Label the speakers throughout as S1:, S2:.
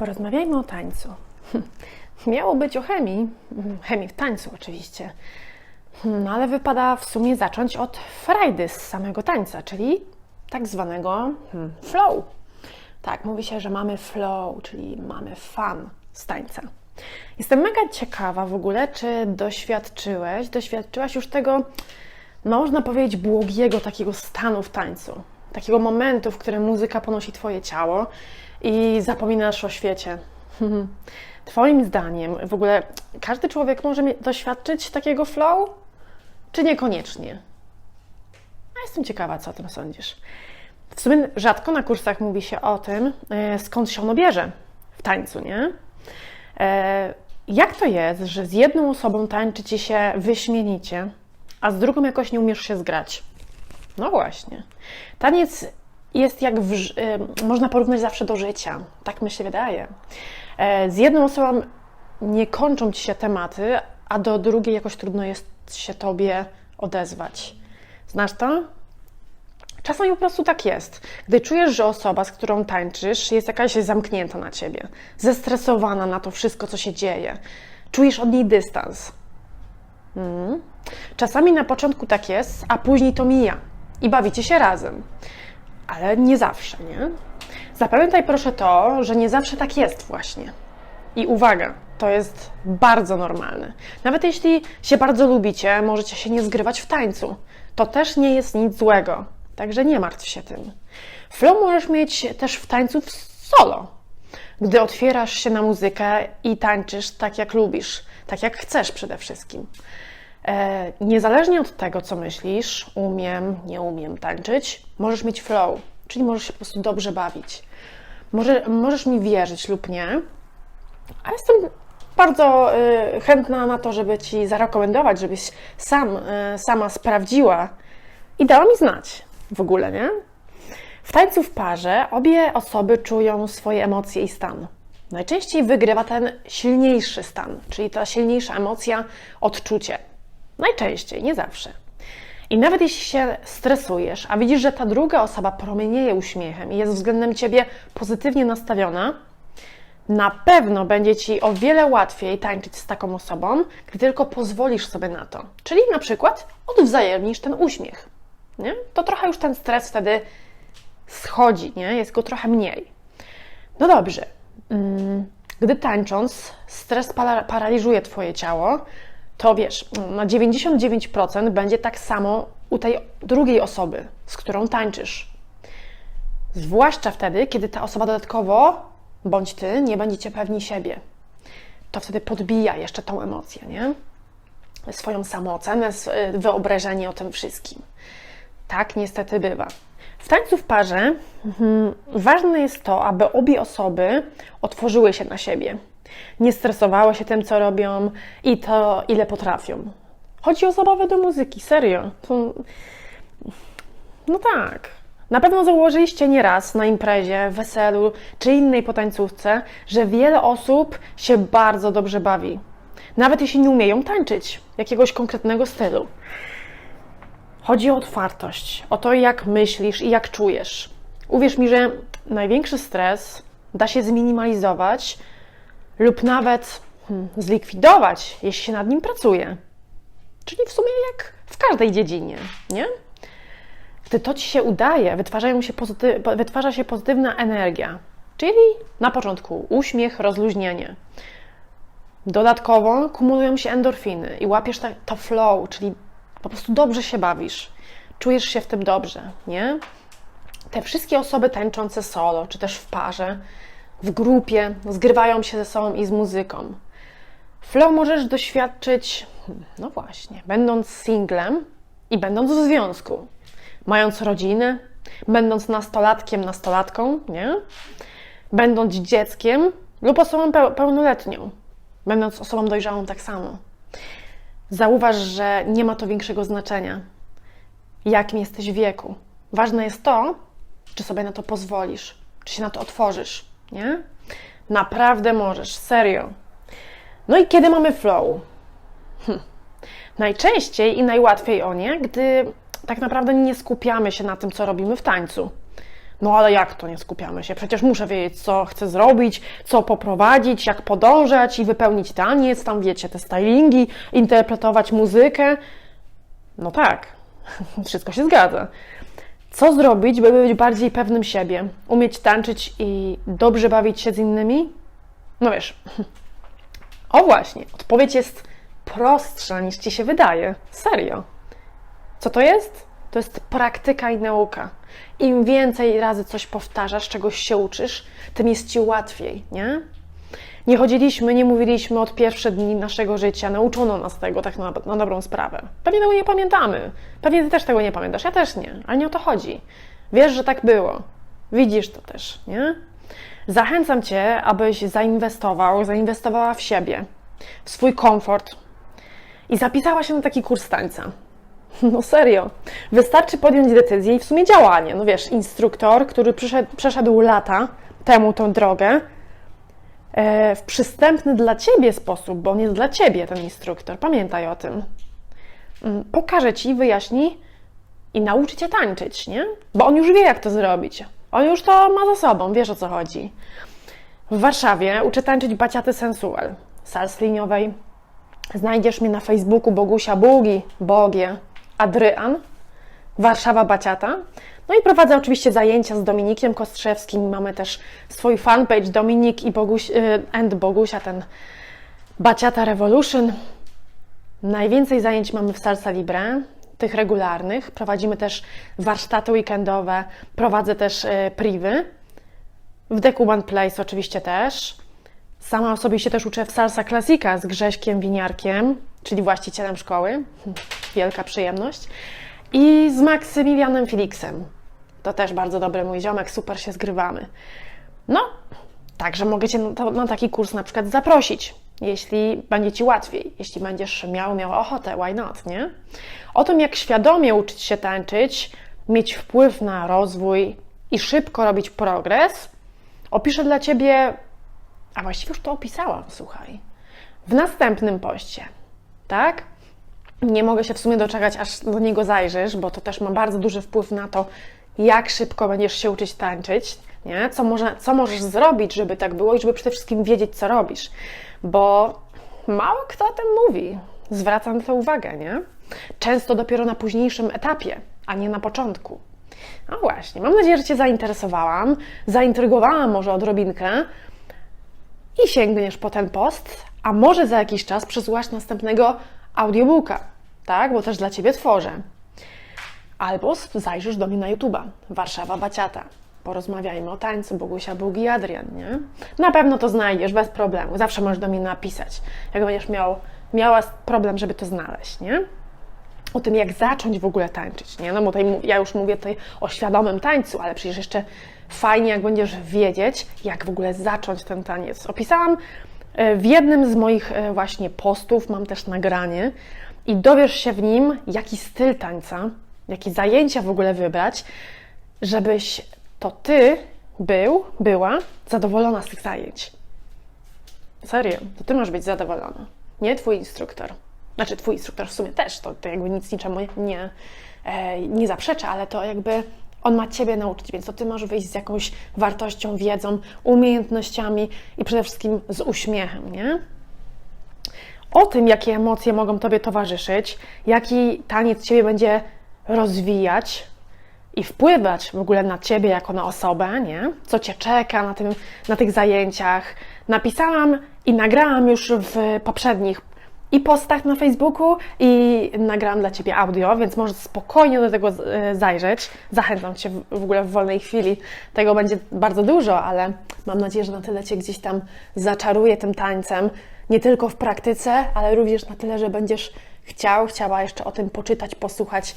S1: Porozmawiajmy o tańcu. Miało być o chemii, chemii w tańcu oczywiście. No ale wypada w sumie zacząć od frajdy z samego tańca, czyli tak zwanego hmm, flow. Tak, mówi się, że mamy flow, czyli mamy fan z tańca. Jestem mega ciekawa w ogóle, czy doświadczyłeś, doświadczyłaś już tego, no można powiedzieć, błogiego takiego stanu w tańcu. Takiego momentu, w którym muzyka ponosi Twoje ciało i zapominasz o świecie. Twoim zdaniem w ogóle każdy człowiek może doświadczyć takiego flow, czy niekoniecznie? A jestem ciekawa, co o tym sądzisz. W sumie rzadko na kursach mówi się o tym, e, skąd się ono bierze w tańcu, nie? E, Jak to jest, że z jedną osobą tańczy ci się wyśmienicie, a z drugą jakoś nie umiesz się zgrać? No właśnie. Taniec jest jak, w, można porównać zawsze do życia. Tak mi się wydaje. E, Z jedną osobą nie kończą ci się tematy, a do drugiej jakoś trudno jest się tobie odezwać. Znasz to? Czasami po prostu tak jest. Gdy czujesz, że osoba, z którą tańczysz, jest jakaś zamknięta na ciebie, zestresowana na to wszystko, co się dzieje, czujesz od niej dystans. Mm. Czasami na początku tak jest, a później to mija i bawicie się razem. Ale nie zawsze, nie? Zapamiętaj proszę to, że nie zawsze tak jest właśnie. I uwaga, to jest bardzo normalne. Nawet jeśli się bardzo lubicie, możecie się nie zgrywać w tańcu. To też nie jest nic złego. Także nie martw się tym. Flow możesz mieć też w tańcu w solo. Gdy otwierasz się na muzykę i tańczysz tak jak lubisz, tak jak chcesz przede wszystkim. E, niezależnie od tego, co myślisz, umiem, nie umiem tańczyć, możesz mieć flow, czyli możesz się po prostu dobrze bawić. Może, możesz mi wierzyć lub nie, a jestem bardzo y, chętna na to, żeby Ci zarekomendować, żebyś sam, y, sama sprawdziła i dała mi znać w ogóle, nie? W tańcu w parze obie osoby czują swoje emocje i stan. Najczęściej wygrywa ten silniejszy stan, czyli ta silniejsza emocja, odczucie. Najczęściej, nie zawsze. I nawet jeśli się stresujesz, a widzisz, że ta druga osoba promienieje uśmiechem i jest względem ciebie pozytywnie nastawiona, na pewno będzie ci o wiele łatwiej tańczyć z taką osobą, gdy tylko pozwolisz sobie na to. Czyli na przykład odwzajemnisz ten uśmiech. Nie? To trochę już ten stres wtedy schodzi, nie? jest go trochę mniej. No dobrze. Mm, Gdy tańcząc, stres para- paraliżuje Twoje ciało, to wiesz, na 99% będzie tak samo u tej drugiej osoby, z którą tańczysz. Zwłaszcza wtedy, kiedy ta osoba dodatkowo, bądź ty, nie będziecie pewni siebie. To wtedy podbija jeszcze tą emocję, nie? Swoją samoocenę, sw- wyobrażenie o tym wszystkim. Tak niestety bywa. W tańcu w parze mhm, ważne jest to, aby obie osoby otworzyły się na siebie. Nie stresowały się tym, co robią i to, ile potrafią. Chodzi o zabawę do muzyki, serio. To... No tak. Na pewno zauważyliście nieraz na imprezie, weselu czy innej potańcówce, że wiele osób się bardzo dobrze bawi. Nawet jeśli nie umieją tańczyć jakiegoś konkretnego stylu. Chodzi o otwartość, o to, jak myślisz i jak czujesz. Uwierz mi, że największy stres da się zminimalizować lub nawet hmm, zlikwidować, jeśli się nad nim pracuje. Czyli w sumie jak w każdej dziedzinie, nie? Gdy to ci się udaje, wytwarzają się pozyty- wytwarza się pozytywna energia, czyli na początku uśmiech, rozluźnienie. Dodatkowo kumulują się endorfiny i łapiesz to flow, czyli po prostu dobrze się bawisz. Czujesz się w tym dobrze, nie? Te wszystkie osoby tańczące solo, czy też w parze, w grupie, zgrywają się ze sobą i z muzyką. Flow możesz doświadczyć, no właśnie, będąc singlem i będąc w związku, mając rodzinę, będąc nastolatkiem, nastolatką, nie? Będąc dzieckiem lub osobą peł- pełnoletnią, będąc osobą dojrzałą tak samo. Zauważ, że nie ma to większego znaczenia, jakim jesteś wieku. Ważne jest to, czy sobie na to pozwolisz, czy się na to otworzysz, nie? Naprawdę możesz, serio. No i kiedy mamy flow? Hm. Najczęściej i najłatwiej o nie, gdy tak naprawdę nie skupiamy się na tym, co robimy w tańcu. No ale jak to nie skupiamy się? Przecież muszę wiedzieć, co chcę zrobić, co poprowadzić, jak podążać i wypełnić taniec, tam wiecie, te stylingi, interpretować muzykę. No tak, wszystko się zgadza. Co zrobić, by być bardziej pewnym siebie, umieć tańczyć i dobrze bawić się z innymi? No wiesz, o właśnie, odpowiedź jest prostsza niż ci się wydaje. Serio. Co to jest? To jest praktyka i nauka. Im więcej razy coś powtarzasz, czegoś się uczysz, tym jest ci łatwiej, nie? Nie chodziliśmy, nie mówiliśmy od pierwszych dni naszego życia, nauczono nas tego tak na, na dobrą sprawę. Pewnie tego nie pamiętamy. Pewnie ty też tego nie pamiętasz, ja też nie, ale nie o to chodzi. Wiesz, że tak było. Widzisz to też, nie? Zachęcam cię, abyś zainwestował, zainwestowała w siebie, w swój komfort i zapisała się na taki kurs tańca. No serio. Wystarczy podjąć decyzję i w sumie działanie. No wiesz, instruktor, który przeszedł lata temu tą drogę, w przystępny dla ciebie sposób, bo on jest dla ciebie ten instruktor. Pamiętaj o tym. Mm, Pokaże ci, wyjaśni i nauczy cię tańczyć, nie? Bo on już wie, jak to zrobić. On już to ma za sobą, wiesz o co chodzi. W Warszawie uczę tańczyć baciaty sensual, sals liniowej. Znajdziesz mnie na Facebooku Bogusia Bugi, Bogie, Adrian, Warszawa Baciata. No i prowadzę oczywiście zajęcia z Dominikiem Kostrzewskim. Mamy też swój fanpage Dominik i Boguś, y, and Bogusia, ten Baciata Revolution. Najwięcej zajęć mamy w Salsa Libre, tych regularnych. Prowadzimy też warsztaty weekendowe, prowadzę też y, privy. W Deku One Place oczywiście też. Sama sobie się też uczę w Salsa Classica z Grześkiem Winiarkiem, czyli właścicielem szkoły. Wielka przyjemność. I z Maksymilianem Felixem. To też bardzo dobry mój ziomek, super się zgrywamy. No, także mogę Cię na, na taki kurs na przykład zaprosić, jeśli będzie Ci łatwiej, jeśli będziesz miał, miała ochotę, why not, nie? O tym, jak świadomie uczyć się tańczyć, mieć wpływ na rozwój i szybko robić progres, opiszę dla Ciebie, a właściwie już to opisałam, słuchaj, w następnym poście, tak? Nie mogę się w sumie doczekać, aż do niego zajrzysz, bo to też ma bardzo duży wpływ na to, jak szybko będziesz się uczyć tańczyć, nie? Co, może, co możesz zrobić, żeby tak było i żeby przede wszystkim wiedzieć, co robisz. Bo mało kto o tym mówi. Zwracam na to uwagę, nie? Często dopiero na późniejszym etapie, a nie na początku. No właśnie, mam nadzieję, że Cię zainteresowałam, zaintrygowałam może odrobinkę i sięgniesz po ten post, a może za jakiś czas przesłuchasz następnego audiobooka, tak? Bo też dla Ciebie tworzę. Albo zajrzysz do mnie na YouTube'a, Warszawa Baciata. Porozmawiajmy o tańcu Bogusia Bugi Adrian, nie? Na pewno to znajdziesz bez problemu. Zawsze możesz do mnie napisać, jak będziesz miał, miała problem, żeby to znaleźć, nie? O tym, jak zacząć w ogóle tańczyć, nie? No bo tutaj ja już mówię tutaj o świadomym tańcu, ale przecież jeszcze fajnie, jak będziesz wiedzieć, jak w ogóle zacząć ten taniec. Opisałam e, w jednym z moich e, właśnie postów, mam też nagranie i dowiesz się w nim, jaki styl tańca, jakie zajęcia w ogóle wybrać, żebyś to ty był, była zadowolona z tych zajęć. Serio, to ty masz być zadowolona, nie twój instruktor. Znaczy, twój instruktor w sumie też, to, to jakby nic niczemu nie, e, nie zaprzecza, ale to jakby on ma ciebie nauczyć, więc to ty masz wyjść z jakąś wartością, wiedzą, umiejętnościami i przede wszystkim z uśmiechem, nie? O tym, jakie emocje mogą Tobie towarzyszyć, jaki taniec Ciebie będzie rozwijać i wpływać w ogóle na Ciebie jako na osobę, nie? Co Cię czeka na, tym, na tych zajęciach. Napisałam i nagrałam już w poprzednich i postach na Facebooku i nagrałam dla Ciebie audio, więc możesz spokojnie do tego e, zajrzeć. Zachęcam Cię w ogóle w wolnej chwili. Tego będzie bardzo dużo, ale mam nadzieję, że na tyle Cię gdzieś tam zaczaruję tym tańcem. Nie tylko w praktyce, ale również na tyle, że będziesz chciał, chciała jeszcze o tym poczytać, posłuchać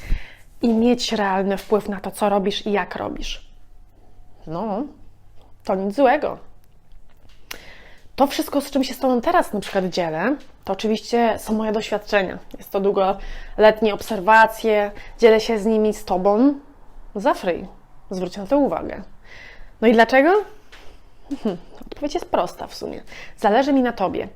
S1: i mieć realny wpływ na to, co robisz i jak robisz. No, to nic złego. To wszystko, z czym się z Tobą teraz na przykład dzielę, to oczywiście są moje doświadczenia. Jest to długoletnie obserwacje, dzielę się z nimi z Tobą za free. Zwróć na to uwagę. No i dlaczego? Hmm, Odpowiedź jest prosta w sumie. Zależy mi na Tobie.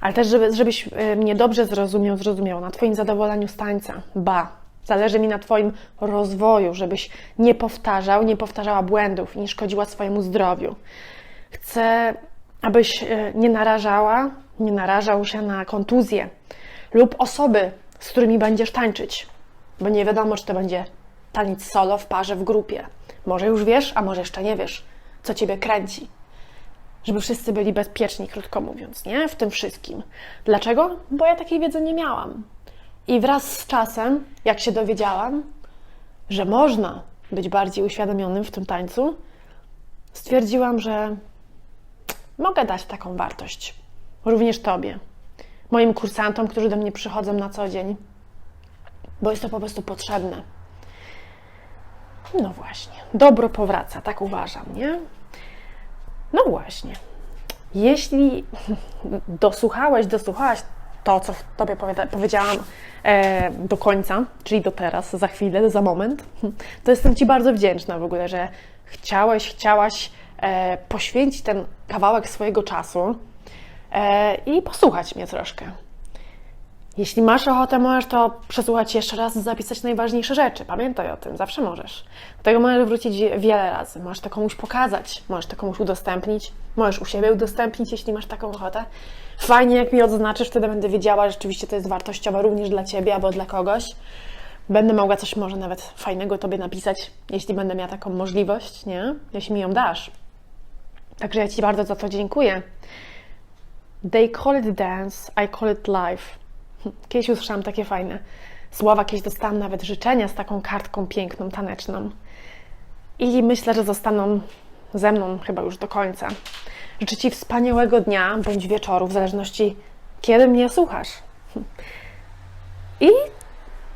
S1: Ale też, żeby, żebyś e, mnie dobrze zrozumiał, zrozumiał, na Twoim zadowoleniu z tańca. Ba, Zależy mi na Twoim rozwoju, żebyś nie powtarzał, nie powtarzała błędów i nie szkodziła swojemu zdrowiu. Chcę, abyś e, nie narażała, nie narażał się na kontuzję lub osoby, z którymi będziesz tańczyć, bo nie wiadomo, czy to będzie taniec solo, w parze, w grupie. Może już wiesz, a może jeszcze nie wiesz, co Ciebie kręci. Żeby wszyscy byli bezpieczni, krótko mówiąc, nie? W tym wszystkim. Dlaczego? Bo ja takiej wiedzy nie miałam. I wraz z czasem, jak się dowiedziałam, że można być bardziej uświadomionym w tym tańcu, stwierdziłam, że mogę dać taką wartość również Tobie, moim kursantom, którzy do mnie przychodzą na co dzień, bo jest to po prostu potrzebne. No właśnie, dobro powraca, tak uważam, nie? No właśnie. Jeśli dosłuchałeś, dosłuchałaś to, co Tobie powiedziałam e, do końca, czyli do teraz, za chwilę, za moment, to jestem Ci bardzo wdzięczna w ogóle, że chciałeś, chciałaś e, poświęcić ten kawałek swojego czasu i posłuchać mnie troszkę. Jeśli masz ochotę, możesz to przesłuchać jeszcze raz, zapisać najważniejsze rzeczy. Pamiętaj o tym, zawsze możesz. Do tego możesz wrócić wiele razy. Możesz to komuś pokazać, możesz to komuś udostępnić, możesz u siebie udostępnić, jeśli masz taką ochotę. Fajnie, jak mi odznaczysz, wtedy będę wiedziała, że rzeczywiście to jest wartościowe również dla Ciebie albo dla kogoś. Będę mogła coś może nawet fajnego Tobie napisać, jeśli będę miała taką możliwość, nie? Jeśli mi ją dasz. Także ja Ci bardzo za to dziękuję. They call it dance, I call it life. Kiedyś usłyszałam takie fajne słowa, kiedyś dostałam nawet życzenia z taką kartką piękną, taneczną. I myślę, że zostaną ze mną chyba już do końca. Życzę Ci wspaniałego dnia bądź wieczoru, w zależności kiedy mnie słuchasz. I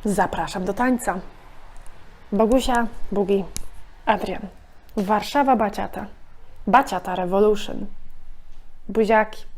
S1: zapraszam do tańca. Bogusia, Bugi, Adrian. Warszawa Baciata. Baciata Revolution. Buziaki.